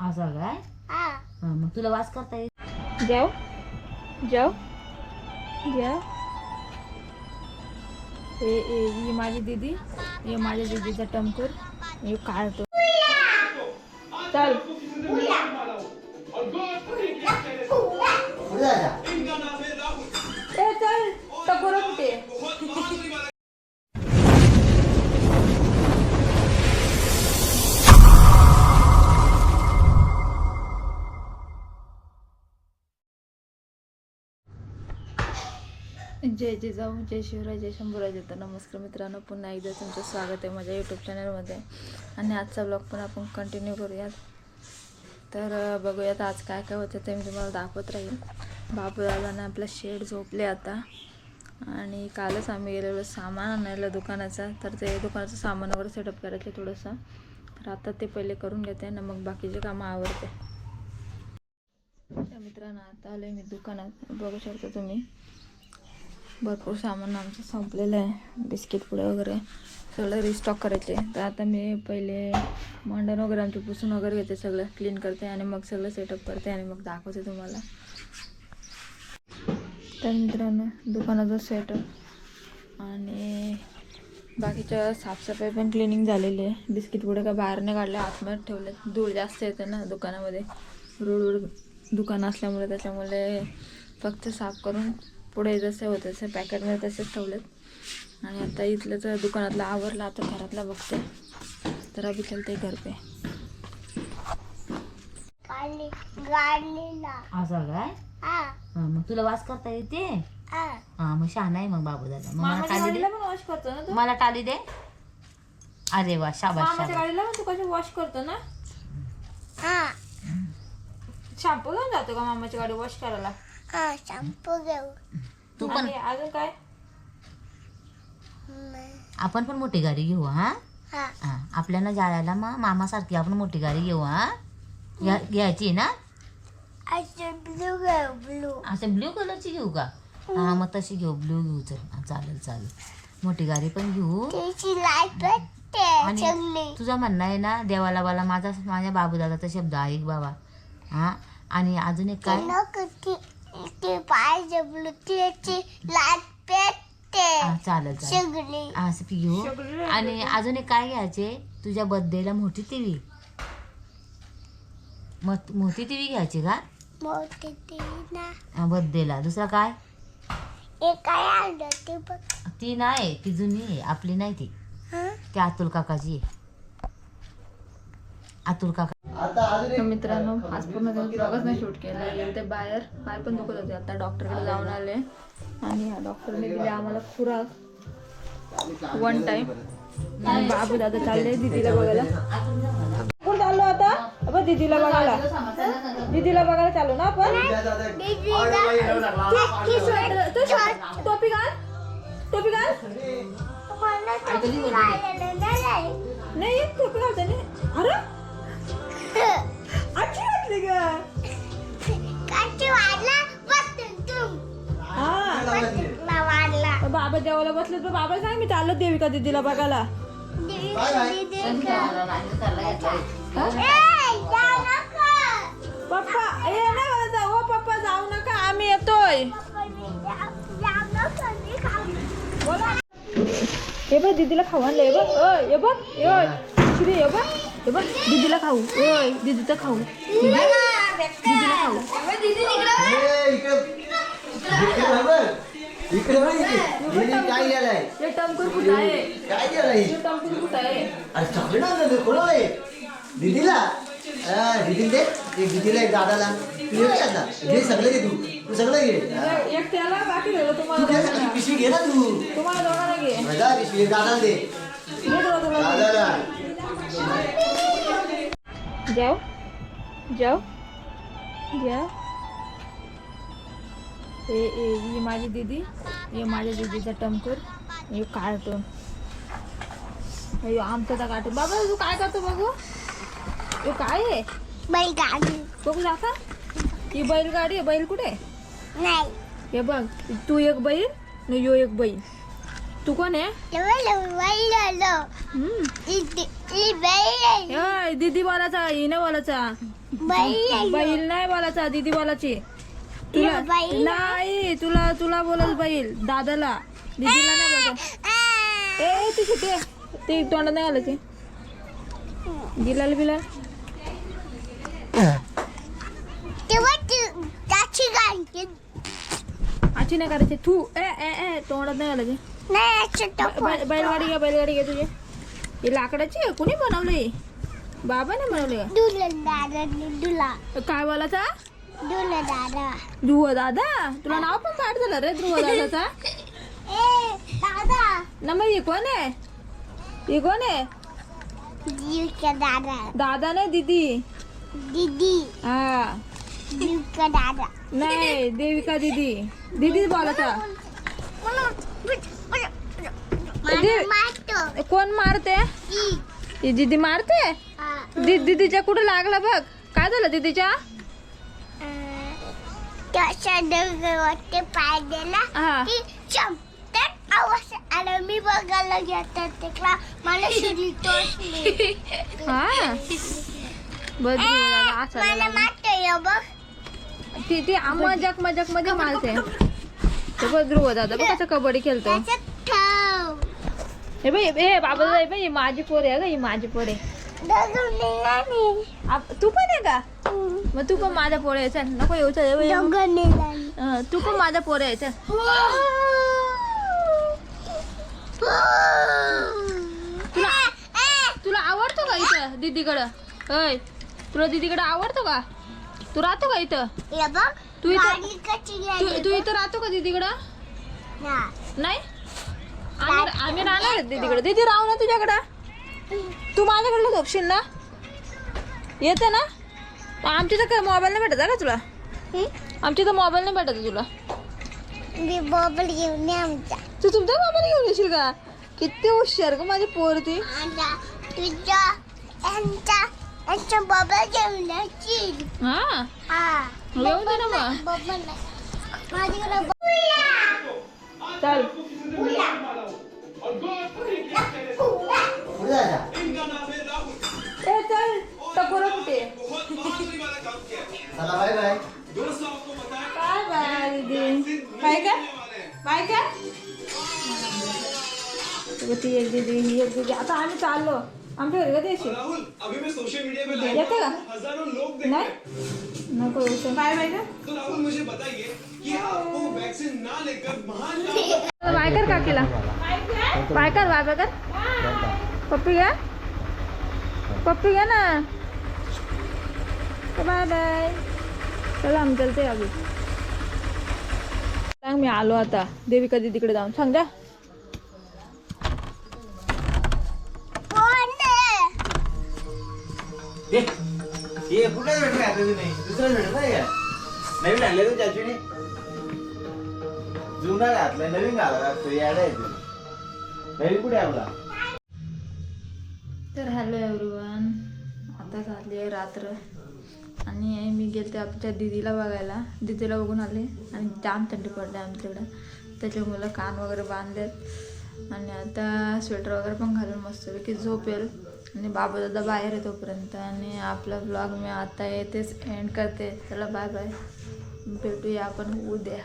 असं काय? हा. हा, मग तुला वास करता येईल. जाओ जाओ जाओ हे हे ही माझी दीदी. हे माझ्या दीदीचा टमकूर. हे काढतो. चल. जय जिजाऊ जय शिवराय जय शंभूराज तर नमस्कार मित्रांनो पुन्हा एकदा तुमचं स्वागत आहे माझ्या यूट्यूब चॅनलमध्ये आणि आजचा ब्लॉग पण आपण कंटिन्यू करूयात. तर बघूयात आज काय काय होतं ते मी तुम्हाला दाखवत राहील बापूदादाने आपला शेड झोपले आता. आणि कालच आम्ही गेलेलो सामान आणायला दुकानाचा. तर ते दुकानाचं सामान वगैरे सेटअप करायचं थोडंसं. तर आता ते पहिले करून घेते आणि मग बाकीचे कामं आवडते तर मित्रांनो आता आले मी दुकानात. बघू शकता तुम्ही. भरपूर सामान आमचं संपलेलं आहे. बिस्किट पुडे वगैरे सगळं रिस्टॉक करायचे. तर आता मी पहिले मंडण वगैरे आमचे पुसून वगैरे घेते सगळं. क्लीन करते आणि मग सगळं सेटअप करते आणि मग दाखवते तुम्हाला. तर मित्रांनो दुकानाचं सेटअप आणि बाकीच्या साफसफाई पण क्लिनिंग झालेली आहे. बिस्किट पुढे काय बाहेर नाही काढले आतमध्ये ठेवले. धूळ जास्त येते ना दुकानामध्ये. रोडवर दुकान असल्यामुळे त्याच्यामुळे फक्त साफ करून पुढे जसे होते तसे पॅकेटमध्ये तसेच ठेवलेत. आणि आता इथलं तर दुकानातलं आवरलं आता घरातला बघते. तर अभि चलते घर पे असं काय हा. हा, मग तुला वास करता येते? हा. हा मग शहाणा आहे मग बाबू दादा मग मला मामाच्या टाली दे. गाडीला पण वॉश करतो ना तू? मला टाली दे. अरे वा शाबाश मामाच्या शाबाश गाडीला पण तू कशी वॉश करतो ना? हा. शॅम्पू घेऊन जातो का मामाची गाडी वॉश करायला? हा शॅम्पू घेऊ. तू पण. आणि अजून काय? आपण पण मोठी गाडी घेऊ हा? हा. हा आपल्याला जायला मग मामासारखी आपण मोठी गाडी घेऊ हा? घ्या- घ्यायची ना? असं ब्लू घेऊ ब्लू. असं ब्ल्यू कलरची घेऊ का? हा मग तशी घेऊ ब्ल्यू घेऊ चल. हा, चालेल चालेल. मोठी गाडी पण घेऊ. त्याची लाइट भेटते आणि चांगली. तुझं म्हणणं आहे ना देवाला बाला माझा माझ्या बाबूदादाचा शब्द ऐक बाबा. हा आणि अजून एक काय? नको ती ते चालेल चालेल. सगळी असं पी घेऊ आणि अजून एक काय घ्यायचे? तुझ्या बर्थडेला मोठी टीव्ही मग मोठी टीव्ही घ्यायची का? मोठी ती ना. बर्थडेला दुसरा काय? हे काय आणलं ते बघ. ती नाही ती जुनी आहे. आपली नाही ती. हं? ती अतुल काकाची आहे. अतुल काका मित्रांनो आज पूर्ण दिवस ब्लॉगच नाही शूट केला. ते बाहेर पाय पण दुखत होते. आता डॉक्टरकडे जाऊन आले. आणि ह्या डॉक्टरने दिले आम्हाला खुराक. वन टाइम बाबू दादा चालले दीदीला बघायला. कुठं चाललो आता? अबे दीदीला बघायला. दीदीला बघायला चालू ना आपण? टोपी घाल. टोपी घाल. नाही. नाही टोपी घालते नाही अरे हा. बसून वाढला. तर बाबा जेवायला बसले तर बाबा सांग मी चाललो देविका दीदीला बघायला. पप्पा ये ना मला जाऊ हो पप्पा जाऊ नका आम्ही येतोय. हे बघ दीदीला खाऊ आणलं हे बघ. हे बघ हे बघ. हे बघ दीदीला खाऊ. ओय दीदीचं खाऊ. दीदीला खाऊ. इकडे. बघ. इकडे. हिने काय केलंय हे टमकूर कुठं आहे? काय केलंय हे टमकूर कुठं आहे? अरे चॉकलेट आणलं कोण आहे दीदीला? हा, दीदीला दे. एक दीदीला एक दादाला तू एक आता. घे सगळं घे तू. तू सगळं घे. हा. एक- एक त्याला बाकी ठेवलं तू तुम्हाला घे सगळी दोघांना. पिशवी घे ना तू. तुम्हाला दोघांना घे. मजा पिशवी दादाला दे. घे तुला तुला दादाला. जाओ। जाओ। जाओ। हे हे ही माझी दीदी हे माझ्या दीदीचा टमकूर हे कार्टून हे आमचा कार्टून बाबा तू काय करतो बघू? हे काय आहे? बाई गाडी बघू दाखा ही बैलगाडी आहे. बैल कुठे? नाही. हे बघ तू एक बैल न यो एक बैल. तू कोण आहे दीदी बोलायचा हिने आहे बैल. नाही बोलायचा दीदी बोलायची. तुला. नाही तुला तुला बोलत बैल दादाला. दीदीला नाही बोलत. ए ती कुठे? ते तोंडात नाही आलं ते. गिलाल बिलाल. आची नाही करायची. तू ए ए ए तोंडात नाही आलं ते. बैलगाडी घ्या बैलगाडी घ्या तुझी. ही लाकडाची आहे कुणी बनवली? बाबाने बनवली काय दादा ध्रुव दादा? तुला नाव पण पाठ झालं रे ध्रुव दादाचा. ए दादा. ना मग ही कोण आहे? ही कोण आहे? दादा. दादा नाही दीदी. दीदी. हा. दादा. नाही देविका दीदी. दीदी बोलायचा मारतो. कोण मारते. ही दीदी मारते? हा. दीदीच्या कुठं लागला बघ? काय झालं दीदीच्या? हा. मी बघायला मला हा. बघ. दादा ती ती मजाक मजाकमध्ये मारते. ते बघ ध्रुव दादा. बघ कसं कबड्डी खेळतो. हे बाई हे बाबा हे बाई ही माझी पोर आहे ग ही माझी पोर. आहे. आप- तू पण आहे का? मग तू पण माझ्या पोर आहे चल नको येऊ चल ये बाई. तू पण माझ्या पोर आहे चल. तुला तुला आवडतो का इथं दीदीकडं? होय तुला दीदीकडं आवडतो का? तू राहतो का इथं? तू इथं- तू तू इथं राहतो का दीदीकडं. नाही? आम्ही आम्ही राहणार आहे दीदीकडे. दीदी राहू ना तुझ्याकडं. तू माझ्याकडलं झोपशील ना? येते ना? आमच्या तर मोबाईल नाही भेटत का तुला? आमच्या तर मोबाईल नाही भेटत तुला. मी बॉबल घेऊन ये आमचा तू तुमचा मोबाईल घेऊन येशील का? किती हुशार ग माझी पोर ती. आता तुझ्या यांचा यांचा बॉबल घेऊन येशील हा? हा. येऊन दे ना मग. माझ्याकडे चल. ए चल. टकोरा कुठे? चला बाय बाय. काय बाय दीदी. बाय का? बाय का? ती एक दीदी ही एक दीदी. आता आम्ही चाललो. आमच्या घरी कधी येशील राहुल अभी मैं सोशल मीडिया पे लाइव येते का? हजारों लोग देख नाही. नको येऊ बाय बाय का? तो राहुल मुझे बताइए कि आपको वैक्सीन ना लेकर महान काम बाय कर काकीला. बाय कर बाय बाय कर. पप्पी घ्या. पप्पी घ्या ना. Bye bye. चला आम्ही चलते अभी सांग मी आलो आता. देविका दीदीकडे जाऊन. सांग जा. कुठलाच भेटलं नाही भेटत नाही का नवीन जुना घातलाय नवीन घाला आहे नवीन कुठे आपला? तर हॅलो एव्हरीवन आता झाली आहे रात्र. आणि मी गेलते आमच्या दिदीला बघायला. दिदीला बघून आले आणि जाम थंडी पडली आमच्याकडं. त्याच्यामुळं कान वगैरे बांधलेत. आणि आता स्वेटर वगैरे पण घालून मस्तपैकी झोप येईल आणि बाबा दादा बाहेर आहे तोपर्यंत आणि आपला ब्लॉग मी आता येतेच एंड करते. चला बाय बाय भेटूया आपण उद्या.